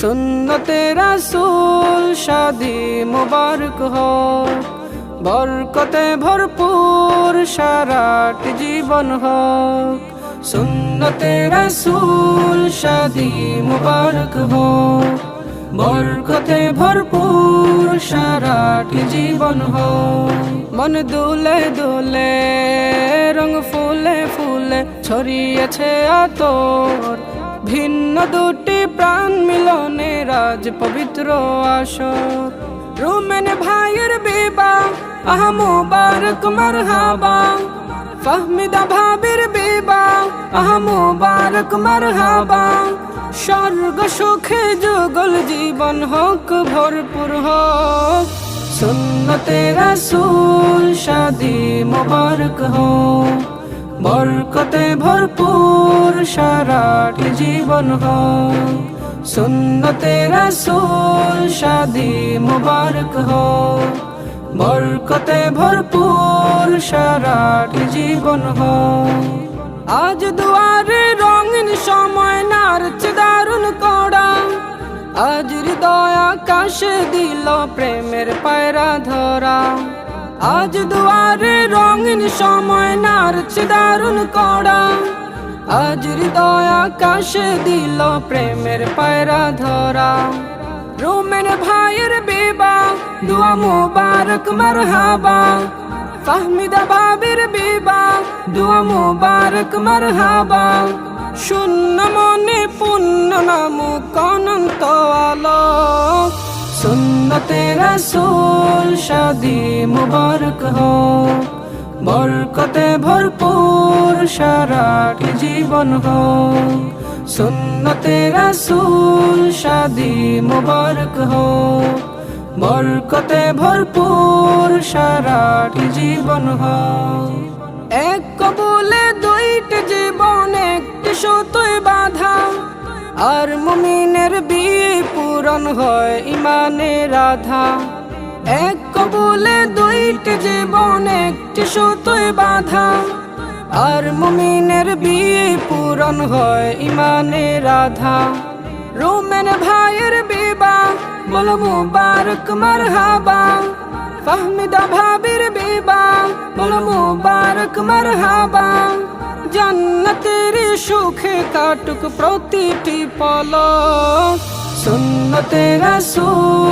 সুন্নতে রাসূল শাদি মুবারক হোক, বরকতে ভরপুর সারাট জীবন হোক, সুন্নতে রাসূল শাদি মুবারক হোক, বরকতে ভরপুর সারাট জীবন হোক। মন দুলে দুলে, রং ফুলে ফুলে ছড়িয়েছে আতর, ভিন্ন দুটি প্রাণ মিলনে রাজ পবিত্র আসর। রুমেন ভাইয়ের বিবা আহ মুবারক মারহাবা। ফাহমিদা ভাবির বিবা আহ মুবারক মারহাবা। স্বর্গ সুখে যুগল জীবন হোক, ভরপুর হোক। সুন্নতে রাসূল শাদি মুবারক হোক। বরকতে ভরপুর সারাট জীবন হোক। সুন্নতে রাসূল শাদি মুবারক হোক বরকতে ভরপুর সারাট জীবন হোক আজ দুয়ারে রঙিন সময় নারচ দারুণ কড়া। আজ হৃদয় আকাশে দিল প্রেমের পায়রা ধরা। আজ দুয়ারে রঙিন সময় নারচ দারুণ কড়া। আজ হৃদয় দিল প্রেমের পায়রা ধরা। রোমেন ভাইয়ের বেবা, দুয়া মুবারক, মারহাবা। ফাহমিদা বাবির বিবা, দুয়া মুবারক, মারহাবা। শূন্য মনে, পুণ্য নাম, অনন্ত আলো সুন্নতে রাসূল শাদি মুবারক হো বরকতে ভরপুর সারাট জীবন হো সুন্নতে রাসূল শাদি মুবারক হো বরকতে ভরপুর সারাট জীবন হয় এক কবুলে দুইটি জীবন, একটি সতই বাধা। আর মুমিনের বিয়ে পূরণ হয় ইমানে রাধা এক কবুলে দুইটি জীবন, একটি সতই বাধা। আর মুমিনের বিয়ে পূরণ হয় ইমানে রাধা। রোমেন ভাইয়ের বিবা বলো মুবারক, মারহাবা। ফাহমিদা ভাবির বিবা বলো মুবারক, মারহাবা। জান্নাতের সুখে কাটুক প্রতিটি পল সুন্নতে রাসূল